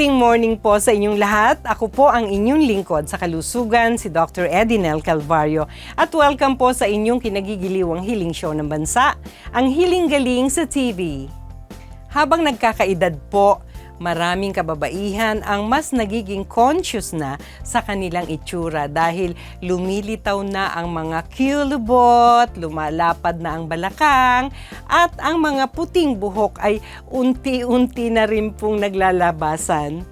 Healing morning po sa inyong lahat. Ako po ang inyong lingkod sa kalusugan, si Dr. Edinel Calvario. At welcome po sa inyong kinagigiliwang healing show ng bansa, ang Healing Galing sa TV. Habang nagkakaedad po, maraming kababaihan ang mas nagiging conscious na sa kanilang itsura dahil lumilitaw na ang mga kilobot, lumalapad na ang balakang, at ang mga puting buhok ay unti-unti na rin pong naglalabasan.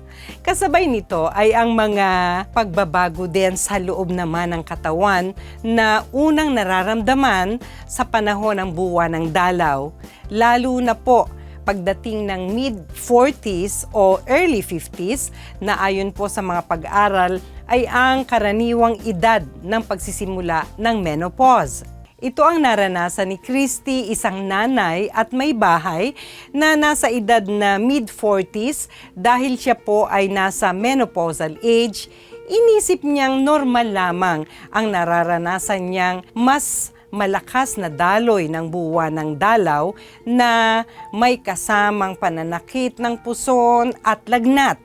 Kasabay nito ay ang mga pagbabago din sa loob naman ng katawan na unang nararamdaman sa panahon ng buwan ng dalaw. Lalo na po pagdating ng mid-40s o early 50s na ayon po sa mga pag-aral ay ang karaniwang edad ng pagsisimula ng menopause. Ito ang naranasan ni Christy, isang nanay at may bahay na nasa edad na mid-40s dahil siya po ay nasa menopausal age. Inisip niyang normal lamang ang nararanasan niyang mas malakas na daloy ng buwan ng dalaw na may kasamang pananakit ng puson at lagnat.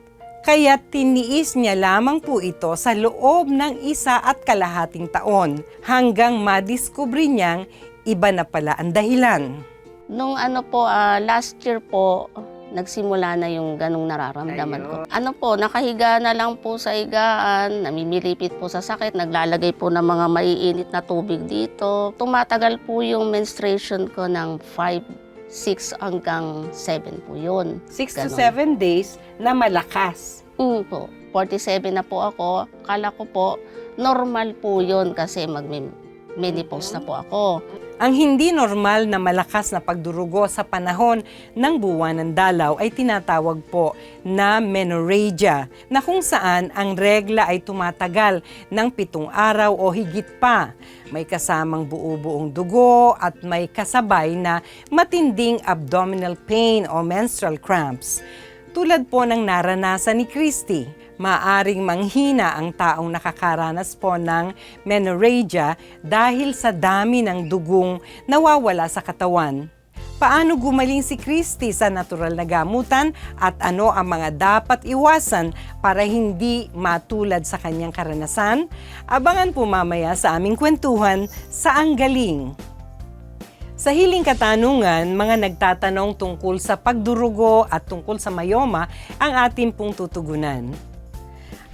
Kaya tiniis niya lamang po ito sa loob ng isa at kalahating taon hanggang madiskubre niyang iba na pala ang dahilan. Nung ano po, ah, last year po, nagsimula na yung ganong nararamdaman ko. Ano po, nakahiga na lang po sa higaan, namimilipit po sa sakit, naglalagay po ng mga maiinit na tubig dito. Tumatagal po yung menstruation ko ng 5, 6 hanggang 7 po yun. 6 to Ganon. 7 days na malakas. Mm po. 47 na po ako. Kala ko po, normal po yun kasi mag-menopause na po ako. Ang hindi normal na malakas na pagdurugo sa panahon ng buwan ng dalaw ay tinatawag po na menorrhagia na kung saan ang regla ay tumatagal ng pitong araw o higit pa. May kasamang buo-buong dugo at may kasabay na matinding abdominal pain o menstrual cramps. Tulad po ng naranasan ni Christy, maaring manghina ang taong nakakaranas po ng menorrhagia dahil sa dami ng dugong nawawala sa katawan. Paano gumaling si Christy sa natural na gamutan at ano ang mga dapat iwasan para hindi matulad sa kanyang karanasan? Abangan po mamaya sa aming kwentuhan sa Ang Galing. Sa hiling katanungan, mga nagtatanong tungkol sa pagdurugo at tungkol sa mayoma ang ating pong tutugunan.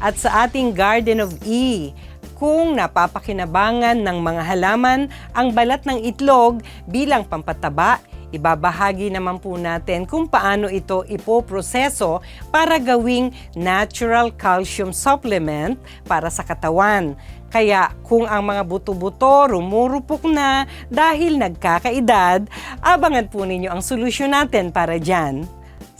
At sa ating Garden of E, kung napapakinabangan ng mga halaman ang balat ng itlog bilang pampataba, ibabahagi naman po natin kung paano ito ipoproseso para gawing natural calcium supplement para sa katawan. Kaya kung ang mga buto-buto rumurupok na dahil nagkakaedad, abangan po ninyo ang solusyon natin para dyan.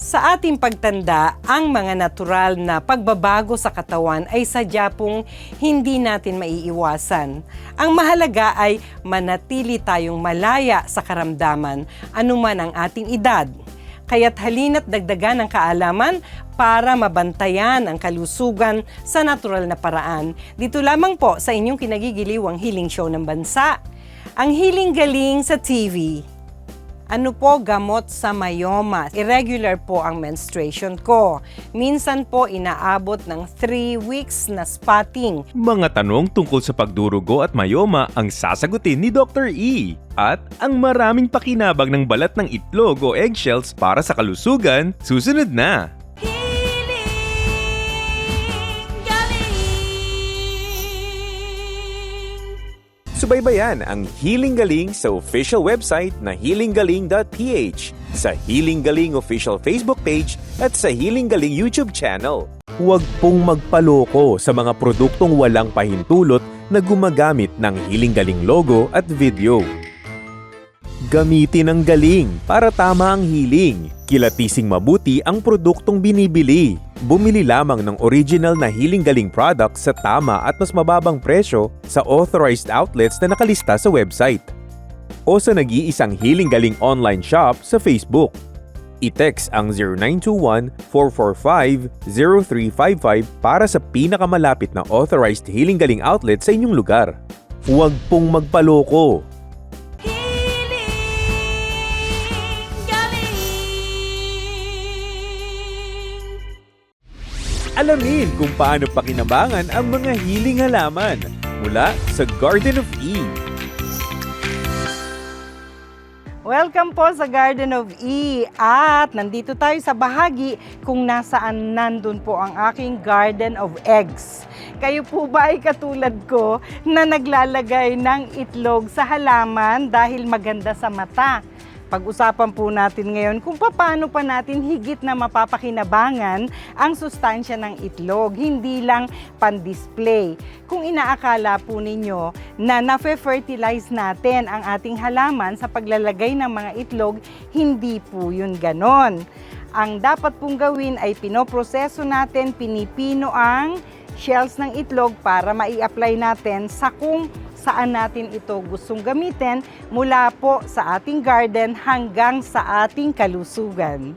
Sa ating pagtanda, ang mga natural na pagbabago sa katawan ay sadya pong hindi natin maiiwasan. Ang mahalaga ay manatili tayong malaya sa karamdaman, anuman ang ating edad. Kaya't halina't dagdagan ang kaalaman para mabantayan ang kalusugan sa natural na paraan. Dito lamang po sa inyong kinagigiliwang healing show ng bansa, ang Healing Galing sa TV. Ano po gamot sa mayoma? Irregular po ang menstruation ko. Minsan po inaabot ng 3 weeks na spotting. Mga tanong tungkol sa pagdurugo at mayoma ang sasagutin ni Dr. E. At ang maraming pakinabang ng balat ng itlog o eggshells para sa kalusugan, susunod na. Subaybayan ang Healing Galing sa official website na healinggaling.ph, sa Healing Galing official Facebook page at sa Healing Galing YouTube channel. Huwag pong magpaloko sa mga produktong walang pahintulot na gumagamit ng Healing Galing logo at video. Gamitin ang galing para tama ang healing. Kilatising mabuti ang produktong binibili. Bumili lamang ng original na Healing Galing products sa tama at mas mababang presyo sa authorized outlets na nakalista sa website. O sa nag-iisang Healing Galing online shop sa Facebook. I-text ang 0921-445-0355 para sa pinakamalapit na authorized Healing Galing outlet sa inyong lugar. Huwag pong magpaloko. Alamin kung paano pakinabangan ang mga hiling halaman mula sa Garden of Eve. Welcome po sa Garden of E at nandito tayo sa bahagi kung nasaan nandun po ang aking Garden of Eggs. Kayo po ba ay katulad ko na naglalagay ng itlog sa halaman dahil maganda sa mata? Pag-usapan po natin ngayon kung paano pa natin higit na mapapakinabangan ang sustansya ng itlog, hindi lang pan-display. Kung inaakala po ninyo na nafe-fertilize natin ang ating halaman sa paglalagay ng mga itlog, hindi po yun ganon. Ang dapat pong gawin ay pinoproseso natin, pinipino ang shells ng itlog para mai-apply natin sa kung saan natin ito gustong gamitin mula po sa ating garden hanggang sa ating kalusugan.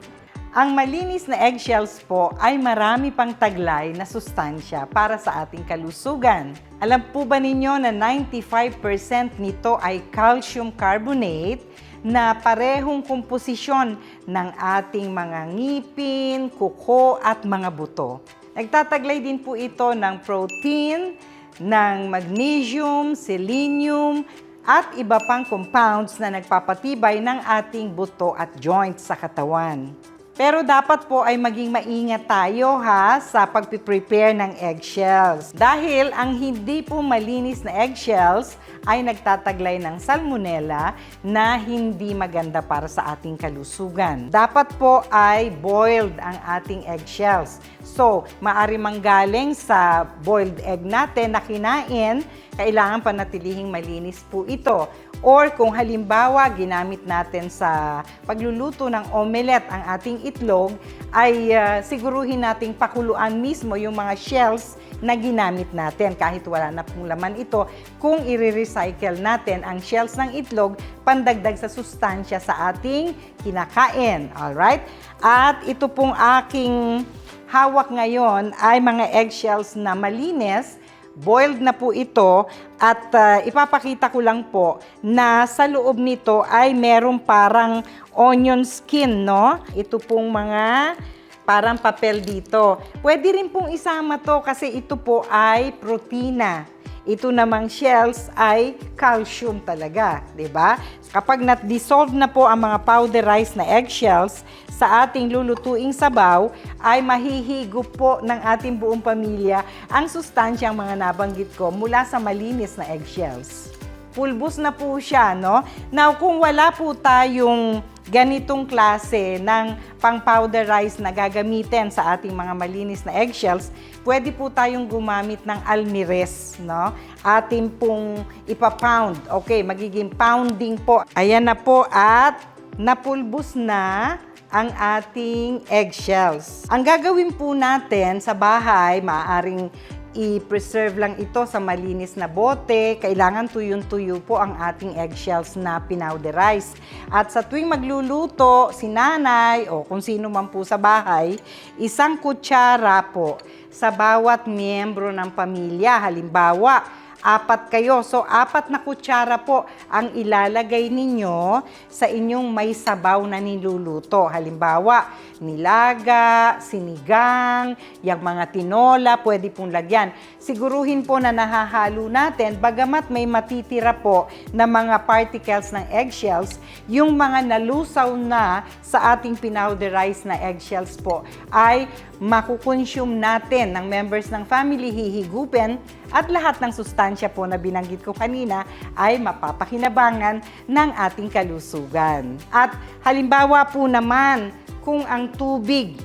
Ang malinis na eggshells po ay marami pang taglay na sustansya para sa ating kalusugan. Alam po ba ninyo na 95% nito ay calcium carbonate na parehong komposisyon ng ating mga ngipin, kuko at mga buto. Nagtataglay din po ito ng protein, ng magnesium, selenium, at iba pang compounds na nagpapatibay ng ating buto at joints sa katawan. Pero dapat po ay maging maingat tayo ha sa pagpiprepare ng eggshells. Dahil ang hindi po malinis na eggshells ay nagtataglay ng salmonella na hindi maganda para sa ating kalusugan. Dapat po ay boiled ang ating eggshells. So, maari manggaling sa boiled egg natin na kinain, kailangan panatilihing malinis po ito. Or kung halimbawa ginamit natin sa pagluluto ng omelette ang ating itlog, ay ah, siguruhin nating pakuluan mismo yung mga shells na ginamit natin kahit wala na pong laman ito. Kung i-recycle natin ang shells ng itlog, pandagdag sa sustansya sa ating kinakain. Alright? At ito pong aking hawak ngayon ay mga eggshells na malinis Boiled na po ito at uh, ipapakita ko lang po na sa loob nito ay merong parang onion skin, no? Ito pong mga parang papel dito. Pwede rin pong isama to kasi ito po ay protina. Ito namang shells ay calcium talaga, 'di ba? Kapag nat-dissolve na po ang mga powderized na eggshells sa ating lulutuing sabaw, ay mahihigop po ng ating buong pamilya ang sustansyang mga nabanggit ko mula sa malinis na eggshells. Pulbos na po siya, no? Now, kung wala po tayong ganitong klase ng pang-powderize na gagamitin sa ating mga malinis na eggshells, pwede po tayong gumamit ng almires, no? Atin pong ipapound. Okay, magiging pounding po. Ayan na po at napulbos na ang ating eggshells. Ang gagawin po natin sa bahay, maaaring i-preserve lang ito sa malinis na bote. Kailangan tuyong-tuyo po ang ating eggshells na pinowderize. At sa tuwing magluluto, si nanay o kung sino man po sa bahay, isang kutsara po sa bawat miyembro ng pamilya. Halimbawa, apat kayo. So, apat na kutsara po ang ilalagay ninyo sa inyong may sabaw na niluluto. Halimbawa, nilaga, sinigang, yung mga tinola, pwede pong lagyan. Siguruhin po na nahahalo natin, bagamat may matitira po na mga particles ng eggshells, yung mga nalusaw na sa ating pinowderized na eggshells po ay makukonsume natin ng members ng family, hihigupin, at lahat ng sustansya po na binanggit ko kanina ay mapapakinabangan ng ating kalusugan. At halimbawa po naman, kung ang tubig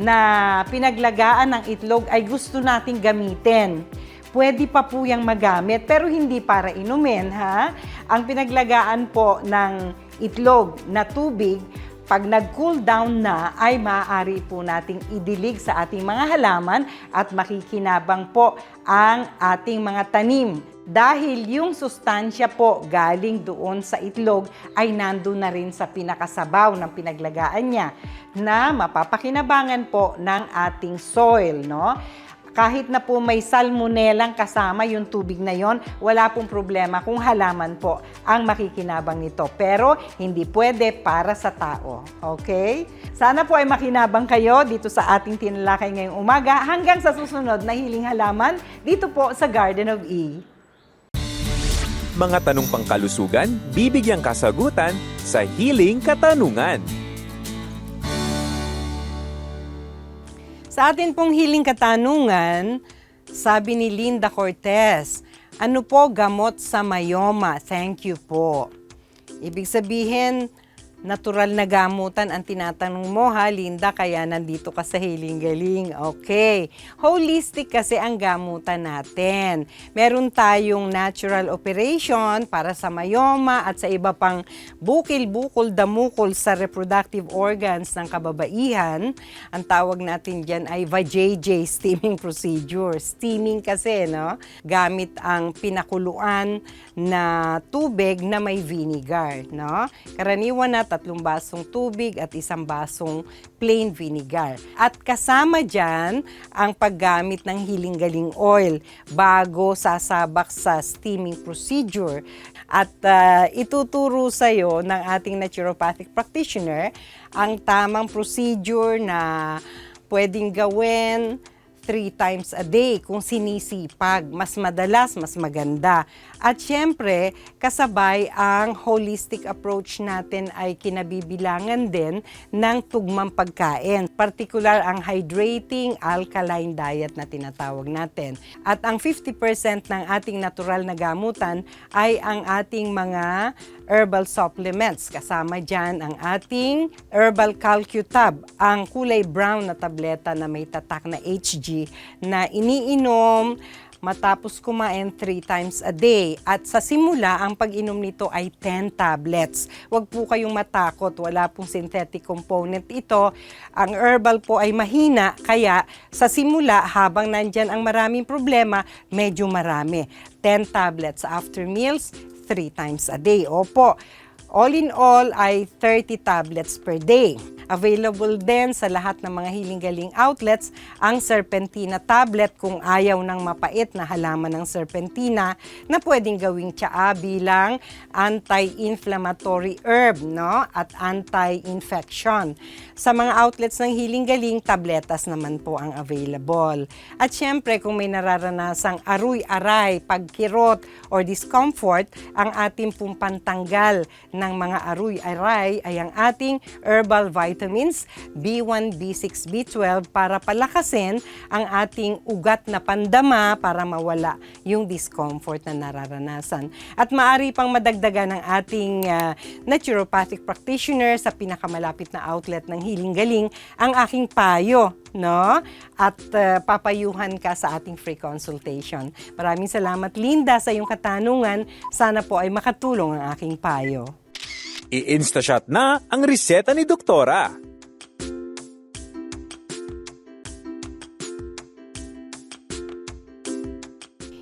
na pinaglagaan ng itlog ay gusto nating gamitin, pwede pa po yung magamit pero hindi para inumin ha. Ang pinaglagaan po ng itlog na tubig pag nag-cool down na, ay maaari po nating idilig sa ating mga halaman at makikinabang po ang ating mga tanim. Dahil yung sustansya po galing doon sa itlog ay nandun na rin sa pinakasabaw ng pinaglagaan niya na mapapakinabangan po ng ating soil, no? Kahit na po may salmonellang kasama yung tubig na yon, wala pong problema kung halaman po ang makikinabang nito. Pero hindi pwede para sa tao. Okay? Sana po ay makinabang kayo dito sa ating tinalakay ngayong umaga hanggang sa susunod na hiling halaman dito po sa Garden of E. Mga tanong pangkalusugan, bibigyang kasagutan sa Healing Katanungan. Sa atin pong hiling katanungan, sabi ni Linda Cortez, ano po gamot sa mayoma? Thank you po. Ibig sabihin, natural na gamutan ang tinatanong mo ha, Linda, kaya nandito ka sa Healing Galing. Okay. Holistic kasi ang gamutan natin. Meron tayong natural operation para sa mayoma at sa iba pang bukil-bukol, damukol sa reproductive organs ng kababaihan. Ang tawag natin dyan ay vajayjay steaming procedure. Steaming kasi, no? Gamit ang pinakuluan na tubig na may vinegar, no? Karaniwan na tatlong basong tubig at isang basong plain vinegar. At kasama dyan ang paggamit ng hiling-galing oil bago sasabak sa steaming procedure. At ah, ituturo sa'yo ng ating naturopathic practitioner ang tamang procedure na pwedeng gawin three times a day kung sinisipag. Mas madalas, mas maganda. At syempre, kasabay ang holistic approach natin ay kinabibilangan din ng tugmang pagkain. Particular ang hydrating alkaline diet na tinatawag natin. At ang 50% ng ating natural na gamutan ay ang ating mga herbal supplements. Kasama dyan ang ating herbal calcutab, ang kulay brown na tableta na may tatak na HG na iniinom matapos kumain 3 times a day. At sa simula, ang pag-inom nito ay 10 tablets. Huwag po kayong matakot, wala pong synthetic component ito. Ang herbal po ay mahina, kaya sa simula, habang nandyan ang maraming problema, medyo marami. 10 tablets after meals, 3 times a day. Opo. All in all ay 30 tablets per day. Available din sa lahat ng mga hiling-galing outlets ang serpentina tablet kung ayaw ng mapait na halaman ng serpentina na pwedeng gawing tsaa bilang anti-inflammatory herb no? at anti-infection. Sa mga outlets ng hiling-galing, tabletas naman po ang available. At syempre, kung may nararanasang aruy-aray, pagkirot, or discomfort, ang ating pong pantanggal ng mga aruy-aray ay ang ating herbal vitamins B1, B6, B12 para palakasin ang ating ugat na pandama para mawala yung discomfort na nararanasan. At maari pang madagdagan ng ating ah, naturopathic practitioner sa pinakamalapit na outlet ng Hiling Galing ang aking payo no? At ah, papayuhan ka sa ating free consultation. Maraming salamat Linda sa iyong katanungan. Sana po ay makatulong ang aking payo. I-instashot na ang reseta ni Doktora.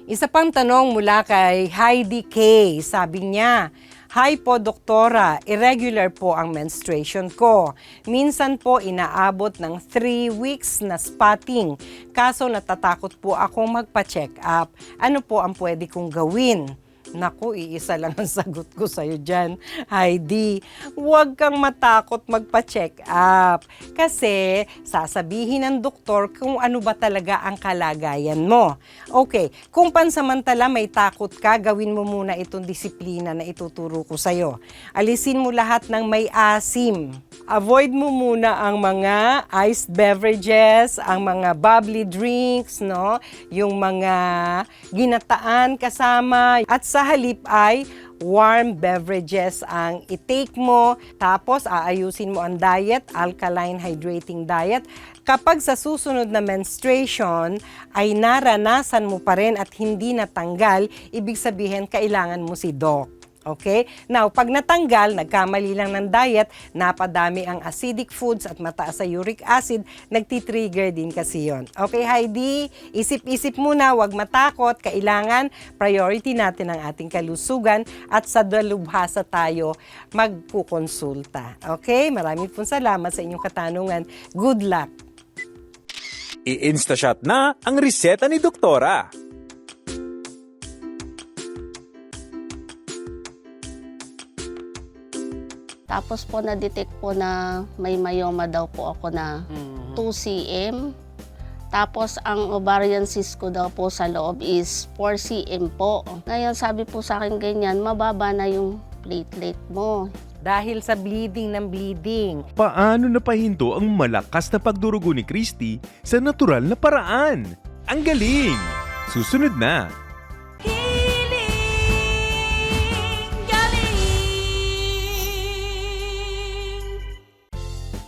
Isa pang tanong mula kay Heidi K. Sabi niya, Hi po, doktora. Irregular po ang menstruation ko. Minsan po inaabot ng 3 weeks na spotting. Kaso natatakot po akong magpa-check up. Ano po ang pwede kong gawin? Naku, iisa lang ang sagot ko sa'yo dyan, Heidi. Huwag kang matakot magpa-check up. Kasi sasabihin ng doktor kung ano ba talaga ang kalagayan mo. Okay, kung pansamantala may takot ka, gawin mo muna itong disiplina na ituturo ko sa'yo. Alisin mo lahat ng may asim. Avoid mo muna ang mga iced beverages, ang mga bubbly drinks, no? Yung mga ginataan kasama. At sa halip ay warm beverages ang i-take mo. Tapos aayusin mo ang diet, alkaline hydrating diet. Kapag sa susunod na menstruation ay naranasan mo pa rin at hindi natanggal, ibig sabihin kailangan mo si doc. Okay? Now, pag natanggal, nagkamali lang ng diet, napadami ang acidic foods at mataas sa uric acid, nagtitrigger din kasi yon. Okay, Heidi? Isip-isip muna, wag matakot. Kailangan priority natin ang ating kalusugan at sa dalubhasa tayo magkukonsulta. Okay? Maraming pong salamat sa inyong katanungan. Good luck! I-instashot na ang reseta ni Doktora. Tapos po na-detect po na may myoma daw po ako na 2 cm. Tapos ang ovarian cyst ko daw po sa loob is 4 cm po. Ngayon sabi po sa akin ganyan, mababa na yung platelet mo. Dahil sa bleeding ng bleeding. Paano napahinto ang malakas na pagdurugo ni Christy sa natural na paraan? Ang galing! Susunod na!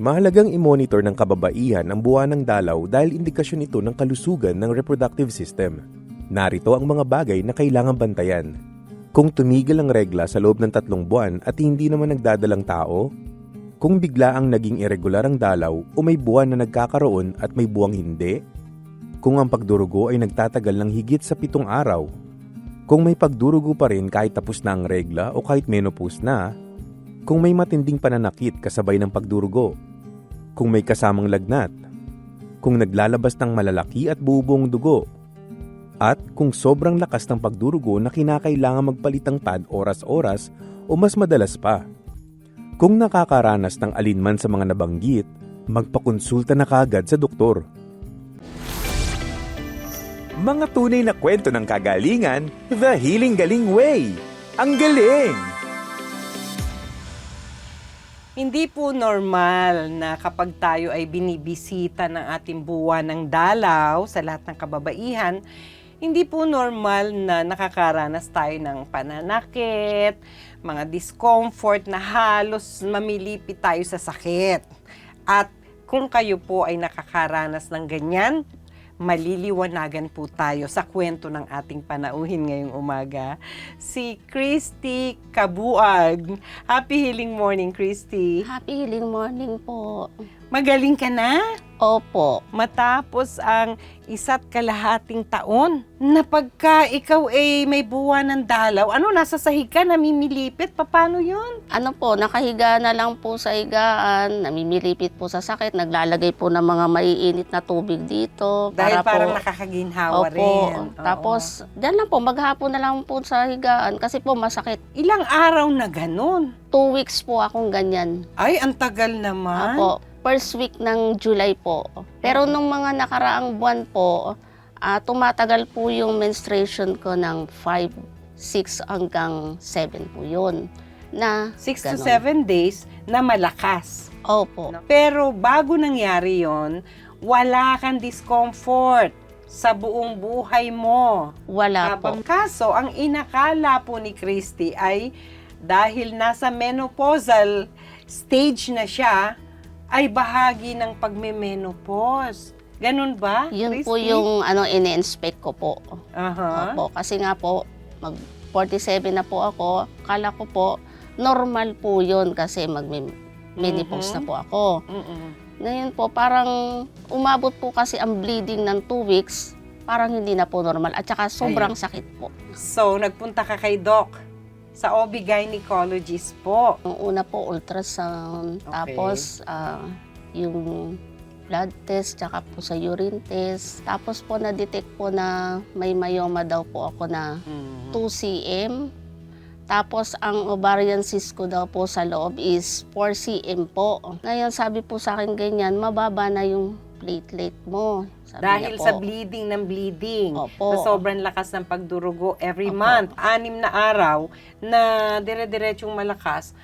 Mahalagang i-monitor ng kababaihan ang buwan ng dalaw dahil indikasyon ito ng kalusugan ng reproductive system. Narito ang mga bagay na kailangang bantayan. Kung tumigil ang regla sa loob ng tatlong buwan at hindi naman nagdadalang tao, kung bigla ang naging irregular ang dalaw o may buwan na nagkakaroon at may buwang hindi, kung ang pagdurugo ay nagtatagal ng higit sa pitong araw, kung may pagdurugo pa rin kahit tapos na ang regla o kahit menopause na, kung may matinding pananakit kasabay ng pagdurugo, kung may kasamang lagnat, kung naglalabas ng malalaki at bubuong dugo, at kung sobrang lakas ng pagdurugo na kinakailangan magpalit ng pad oras-oras o mas madalas pa. Kung nakakaranas ng alinman sa mga nabanggit, magpakonsulta na kagad sa doktor. Mga tunay na kwento ng kagalingan, The Healing Galing Way. Ang galing! Hindi po normal na kapag tayo ay binibisita ng ating buwan ng dalaw sa lahat ng kababaihan, hindi po normal na nakakaranas tayo ng pananakit, mga discomfort na halos mamilipit tayo sa sakit. At kung kayo po ay nakakaranas ng ganyan, maliliwanagan po tayo sa kwento ng ating panauhin ngayong umaga. Si Christy Kabuag. Happy healing morning, Christy. Happy healing morning po. Magaling ka na? Opo. Matapos ang isa't kalahating taon na pagka ikaw ay may buwan ng dalaw, ano, nasa sahig ka, namimilipit, paano yun? Ano po, nakahiga na lang po sa higaan, namimilipit po sa sakit, naglalagay po ng mga maiinit na tubig dito. Dahil para parang po, nakakaginhawa Opo. rin. Oo. Tapos, dyan lang po, maghapon na lang po sa higaan kasi po masakit. ilang araw na ganun? Two weeks po akong ganyan. Ay, ang tagal naman. Apo, first week ng July po. Pero nung mga nakaraang buwan po, ah, tumatagal po yung menstruation ko ng 5, 6 hanggang 7 po yun. Na, Six to ganon. seven days na malakas. Opo. Pero bago nangyari yon, wala kang discomfort sa buong buhay mo. Wala po. Habang kaso, ang inakala po ni Christy ay dahil nasa menopausal stage na siya, ay bahagi ng pagme-menopause. Ganun ba? Yun po Christy? yung ano, ini-inspect ko po. Aha. Opo, kasi nga po, mag 47 na po ako, kala ko po, normal po yun kasi mag-menopause Mhm. na po ako. Mm-mm. Ngayon po, parang umabot po kasi ang bleeding ng 2 weeks, parang hindi na po normal at saka sobrang sakit po. So, nagpunta ka kay Doc sa OB gynecologist po. Una po, ultrasound, Okay. tapos ah, yung blood test, tsaka po sa urine test. Tapos po na-detect po na may myoma daw po ako na Mm. 2 cm. Tapos ang ovarian cyst ko daw po sa loob is 4 cm po. Ngayon sabi po sa akin ganyan, mababa na yung platelet mo. Sabi Dahil sa bleeding ng bleeding. Opo. Sa sobrang lakas ng pagdurugo every Opo. month. Anim na araw na dire-diretsong malakas.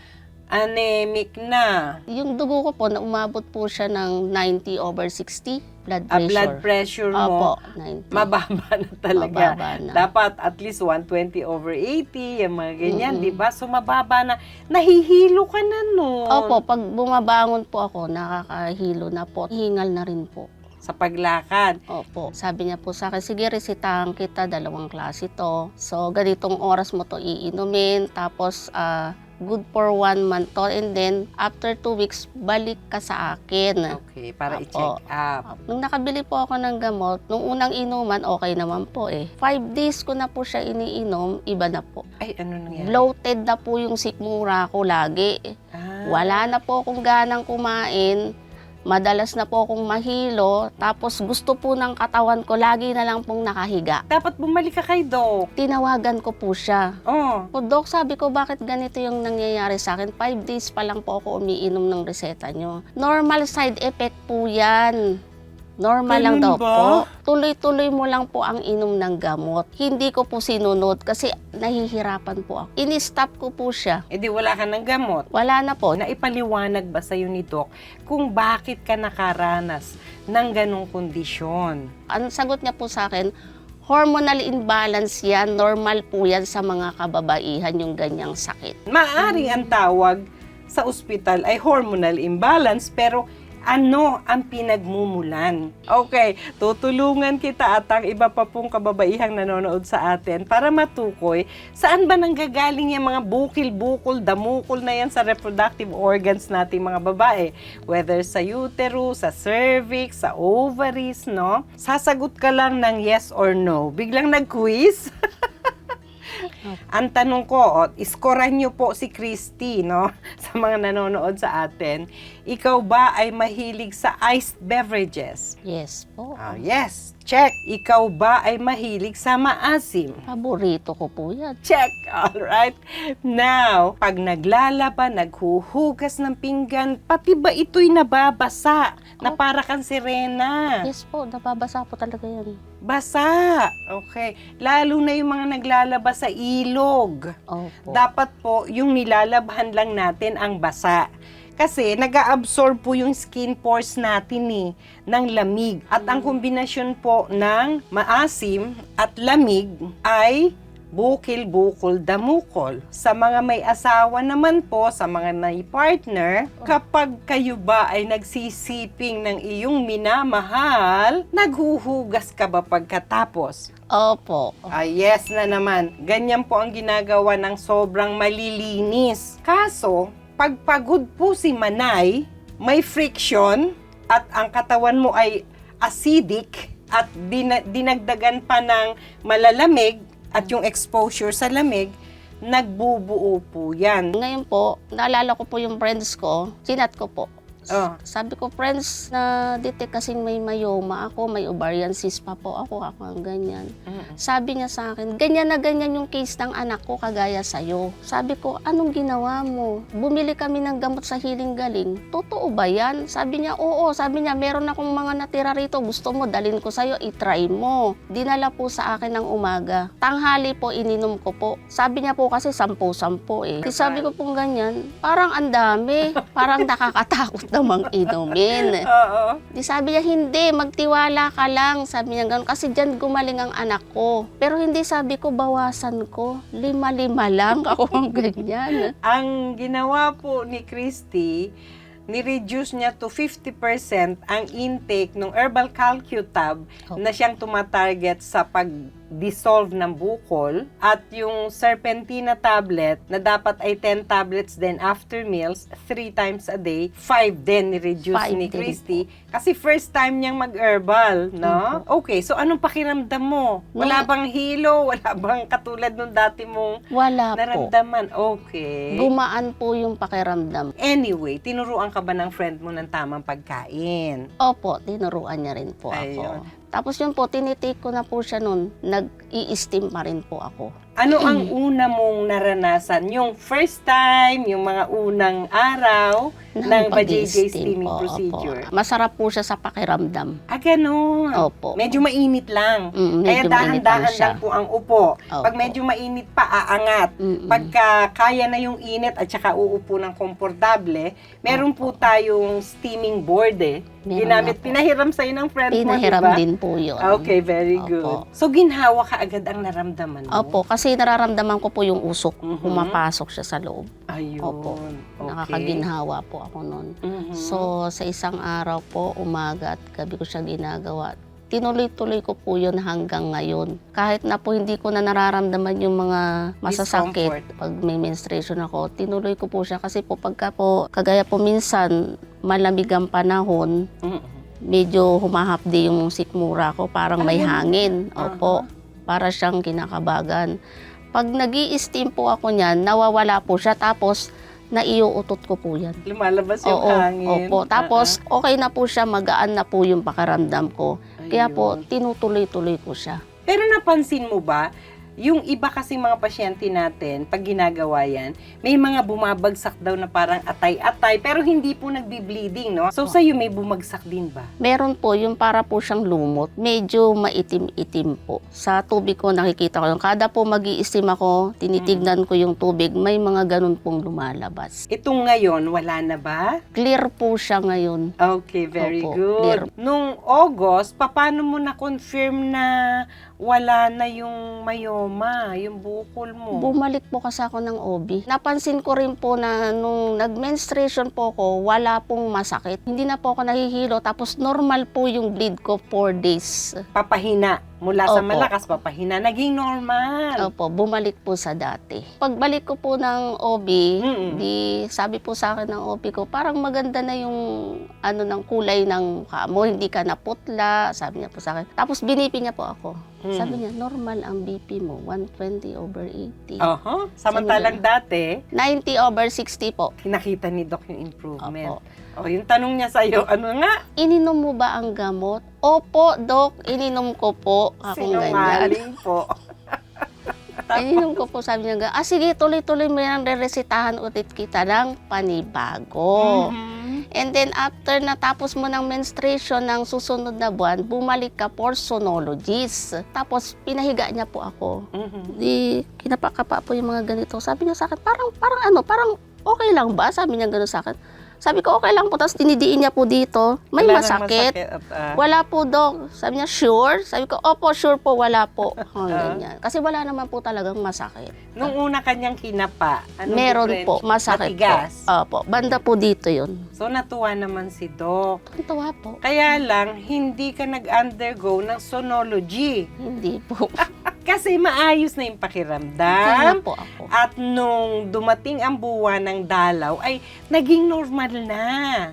Anemic na. Yung dugo ko po, na umabot po siya ng 90 over 60 blood Ah, pressure. blood pressure mo, Opo, 90. mababa na talaga. Mababa na. Dapat at least 120 over 80, yung mga ganyan, Mm-mm. di ba? So, mababa na. Nahihilo ka na nun. Opo, pag bumabangon po ako, nakakahilo na po. Hingal na rin po. Sa paglakad. Opo. Sabi niya po sa akin, sige, resitahan kita, dalawang klase to. So, ganitong oras mo to iinumin. Tapos, ah, good for one month to. And then, after two weeks, balik ka sa akin. Okay, para Apo. i-check up. Nung nakabili po ako ng gamot, nung unang inuman, okay naman po eh. Five days ko na po siya iniinom, iba na po. Ay, ano nangyari? Bloated na po yung sikmura ko lagi. Ah. Wala na po akong ganang kumain. Madalas na po akong mahilo. Tapos gusto po ng katawan ko, lagi na lang pong nakahiga. Dapat bumalik ka kay Doc. Tinawagan ko po siya. Oh. O, Dok, sabi ko, bakit ganito yung nangyayari sa akin? Five days pa lang po ako umiinom ng reseta nyo. Normal side effect po yan. Normal lang Ganun daw ba? po. Tuloy-tuloy mo lang po ang inom ng gamot. Hindi ko po sinunod kasi nahihirapan po ako. Ini-stop ko po siya. Eh di wala ka ng gamot. Wala na po. Naipaliwanag ba sa'yo ni Doc kung bakit ka nakaranas ng ganong kondisyon? Ang sagot niya po sa akin, hormonal imbalance yan. Normal po yan sa mga kababaihan yung ganyang sakit. Maaring ang tawag sa ospital ay hormonal imbalance pero ano ang pinagmumulan? Okay, tutulungan kita at ang iba pa pong kababaihang nanonood sa atin para matukoy saan ba nanggagaling yung mga bukil-bukol, damukol na yan sa reproductive organs nating mga babae. Whether sa uterus, sa cervix, sa ovaries, no? Sasagot ka lang ng yes or no. Biglang nag-quiz. Ang tanong ko, iskoran niyo po si Christy, no? Sa mga nanonood sa atin. Ikaw ba ay mahilig sa iced beverages? Yes po. Ah, yes, check. Ikaw ba ay mahilig sa maasim? Paborito ko po yan. Check. All right. Now, pag naglalaba, naghuhugas ng pinggan, pati ba ito'y nababasa na para kang sirena? Yes po, nababasa po talaga yan. Basa. Okay. Lalo na yung mga naglalaba sa ilog. Opo. dapat po yung nilalabhan lang natin ang basa. Kasi nag absorb po yung skin pores natin eh, ng lamig. At ang kombinasyon po ng maasim at lamig ay bukil-bukol damukol. Sa mga may asawa naman po, sa mga may partner, kapag kayo ba ay nagsisiping ng iyong minamahal, naghuhugas ka ba pagkatapos? Opo. Ah, yes na naman. Ganyan po ang ginagawa ng sobrang malilinis. Kaso, pag pagod po si Manay, may friction at ang katawan mo ay acidic at dina- dinagdagan pa ng malalamig at yung exposure sa lamig, nagbubuo po yan. Ngayon po, naalala ko po yung friends ko, chinat ko po. Oh. Sabi ko, friends, na detect kasing may mayoma ako, may ovarian cyst pa po ako, ako ang ganyan. Sabi niya sa akin, ganyan na ganyan yung case ng anak ko kagaya sa'yo. Sabi ko, anong ginawa mo? Bumili kami ng gamot sa Hiling Galing. Totoo ba yan? Sabi niya, oo. Sabi niya, meron akong mga natira rito. Gusto mo, dalin ko sa'yo, itry mo. Dinala po sa akin ng umaga. Tanghali po, ininom ko po. Sabi niya po kasi, sampo-sampo eh. Di sabi ko pong ganyan, parang ang dami. Parang nakakatakot namang inumin. Oo. Di sabi niya, hindi, magtiwala ka lang. Sabi niya gano'n, kasi dyan gumaling ang anak ko. Pero hindi sabi ko, bawasan ko. Lima-lima lang ako ang ganyan. Ang ginawa po ni Christy, ni-reduce niya to 50% ang intake ng herbal calcutab Oh. na siyang tumatarget sa pag-dissolve ng bukol at yung serpentina tablet na dapat ay 10 tablets din after meals, 3 times a day, 5 din ni-reduce Five ni Christy. Kasi first time niyang mag-herbal, no? Okay, so anong pakiramdam mo? Wala Nung- bang hilo? Wala bang katulad nung dati mong Wala po. naramdaman? Okay. Gumaan po yung pakiramdam. Anyway, tinuruan ka ba ng friend mo ng tamang pagkain? Opo, tinuruan niya rin po Ayun. Tapos yun po, tinitake ko na po siya nun. Nag-i-steam pa rin po ako. Ano ang una mong naranasan? Yung first time, yung mga unang araw ng pag-i-steam JJ steaming po, procedure? Opo. Masarap po siya sa pakiramdam. Ah, ganun. Opo. Medyo mainit lang. Mm, Kaya medyo lang dahan-dahan lang po ang upo. Pag Opo. medyo mainit pa, aangat. Mm-mm. Pagka kaya na yung init at saka uupo ng komportable, meron po tayong steaming board eh. Meron Ginamit, pinahiram sa'yo ng friend mo, Pinahiram diba? din po yun. Okay, very Opo. good. So, ginhawa ka agad ang naramdaman mo? Opo, kasi nararamdaman ko po yung usok. Mhm. Pumapasok siya sa loob. Ayun. Opo. Okay. Nakakaginhawa po ako noon. Mhm. So, sa isang araw po, umaga at gabi ko siya ginagawa. Tinuloy-tuloy ko po yun hanggang ngayon. Kahit na po hindi ko na nararamdaman yung mga masasakit Discomfort. pag may menstruation ako, tinuloy ko po siya kasi po pagka po, kagaya po minsan, malamig ang panahon, Mhm. medyo humahapdi yung sikmura ko, parang may Ayun. hangin. Opo, para siyang kinakabagan. Pag nag steam po ako niyan, nawawala po siya, tapos naiuutot ko po yan. Lumalabas yung Oo, hangin. opo. Tapos, okay na po siya, magaan na po yung pakiramdam ko. Ah, Kaya po, ayun. tinutuloy-tuloy ko siya. Pero napansin mo ba, yung iba kasi mga pasyente natin, pag ginagawa yan, may mga bumabagsak daw na parang atay-atay, pero hindi po nagbi-bleeding, no? So, sa'yo may bumagsak din ba? Meron po, yung para po siyang lumot, medyo maitim-itim po. Sa tubig ko nakikita ko, yung kada po mag ako, tinitignan ko yung tubig, may mga ganun pong lumalabas. Itong ngayon, wala na ba? Clear po siya ngayon. Okay, very Opo, good. clear. Nung August, paano mo na-confirm na wala na yung mayoma, yung bukol mo? Bumalik po kasi ako ng OB. Napansin ko rin po na nung nag-menstruation po ko, wala pong masakit. Hindi na po ako nahihilo. Tapos normal po yung bleed ko 4 days. papahina. Mula sa Opo. malakas, papahina. Naging normal. Opo, bumalik po sa dati. Pagbalik ko po ng OB, Mm-mm. di sabi po sa akin ng OB ko, parang maganda na yung ano ng kulay ng mukha mo, hindi ka naputla, sabi niya po sa akin. Tapos binipi niya po ako. Mm. Sabi niya, normal ang BP mo, 120 over 80. Oho. Samantalang dati, 90 over 60 po. nakita ni Doc yung improvement. Opo. O, yung tanong niya sa'yo, ano nga? Ininom mo ba ang gamot? Opo, Dok, ininom ko po. Akong ganyan. Sinungaling po. Ininom ko po, sabi niya, ah sige, tuloy-tuloy mo yan, re-resitahan ulit kita ng panibago. Mhm. And then after natapos mo ng menstruation ng susunod na buwan, bumalik ka for sonologist. Tapos pinahiga niya po ako. Mhm. Di kinapakapa po yung mga ganito. Sabi niya sa akin, parang, parang ano, parang okay lang ba? Sabi niya gano'n sa akin. Sabi ko, okay lang po. Tapos tinidiin niya po dito. May Wala nang masakit. at, ah, Wala po, Dok. Sabi niya, sure? Sabi ko, opo, sure po, wala po. Oh, Ah. ganyan. Kasi wala naman po talagang masakit. nung una kanyang kinapa, anong Meron difference? po, masakit Matigas. po. Opo, banda po dito yun. So, natuwa naman si Doc. Ang tawa po. Kaya lang, hindi ka nag-undergo ng sonology. Hindi po. Kasi maayos na yung pakiramdam. po ako. At nung dumating ang buwan ng dalaw, ay naging normal na.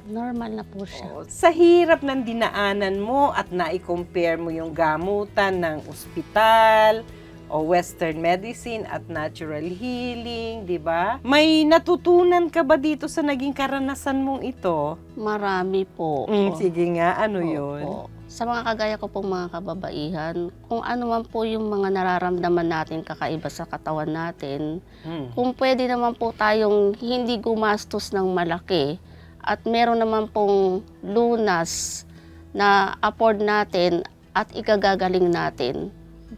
Normal na po siya. Oo. Sa hirap ng dinaanan mo at na-compare mo yung gamutan ng ospital o western medicine at natural healing, di ba? May natutunan ka ba dito sa naging karanasan mong ito? Marami po. Mm, sige nga, ano Opo. yun? Sa mga kagaya ko pong mga kababaihan, kung ano man po yung mga nararamdaman natin kakaiba sa katawan natin, Hmm. kung pwede naman po tayong hindi gumastos ng malaki at meron naman pong lunas na afford natin at ikagagaling natin,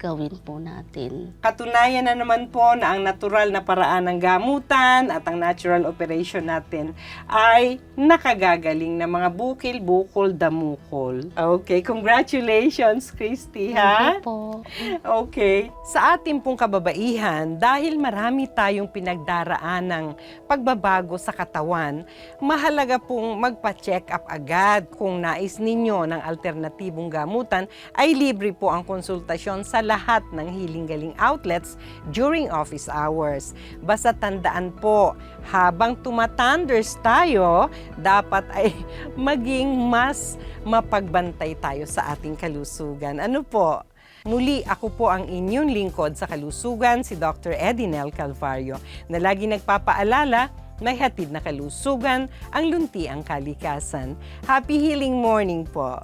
gawin po natin. Katunayan na naman po na ang natural na paraan ng gamutan at ang natural operation natin ay nakagagaling na mga bukil, bukol, damukol. Okay, congratulations, Christy, ha? Po. Okay. Sa ating pong kababaihan, dahil marami tayong pinagdaraan ng pagbabago sa katawan, mahalaga pong magpa-check up agad. Kung nais ninyo ng alternatibong gamutan, ay libre po ang konsultasyon sa lahat ng Healing Galing outlets during office hours. Basta tandaan po, habang tumatanders tayo, dapat ay maging mas mapagbantay tayo sa ating kalusugan. Ano po? Muli, ako po ang inyong lingkod sa kalusugan, si Dr. Edinel Calvario, na lagi nagpapaalala, may hatid na kalusugan, ang lunti ang kalikasan. Happy healing morning po!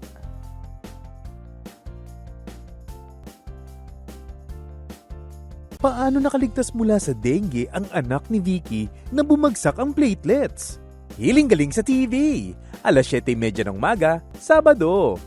Paano nakaligtas mula sa dengue ang anak ni Vicky na bumagsak ang platelets? Hiling galing sa TV, alas 7.30 ng maga, Sabado.